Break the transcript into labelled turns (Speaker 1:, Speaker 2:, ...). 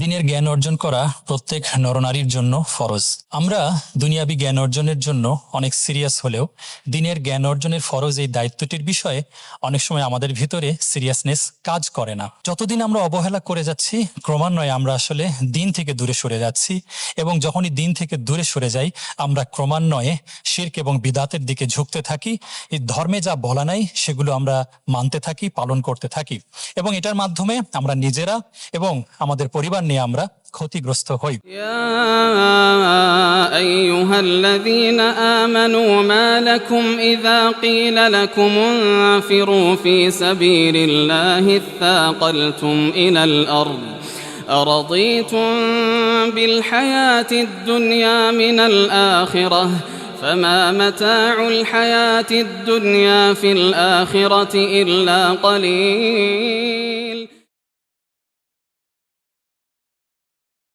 Speaker 1: দিনের জ্ঞান অর্জন করা প্রত্যেক নরনারীর জন্য ফরজ। আমরা দুনিয়াবি জ্ঞান অর্জনের জন্য অনেক সিরিয়াস হলেও দিনের জ্ঞান অর্জনের ফরজ এই দায়িত্বটির বিষয়ে অনেক সময় আমাদের ভিতরে সিরিয়াসনেস কাজ করে না। যতদিন আমরা অবহেলা করে যাচ্ছি, ক্রমান্বয়ে আমরা আসলে দিন থেকে দূরে সরে যাচ্ছি এবং যখনই দিন থেকে দূরে সরে যাই, আমরা ক্রমান্বয়ে শির্ক এবং বিদাতের দিকে ঝুঁকতে থাকি। এই ধর্মে যা বলা নাই, সেগুলো আমরা মানতে থাকি, পালন করতে থাকি এবং এটার মাধ্যমে আমরা নিজেরা এবং আমাদের পরিবার নিয়ে আমরা ক্ষতিগ্রস্ত হই
Speaker 2: يا أيها الذين آمنوا ما لكم إذا قيل لكم انفروا في سبيل الله اثاقلتم إلى الأرض أرضيتم بالحياة الدنيا من الآخرة فما متاع الحياة الدنيا في الآخرة إلا قليل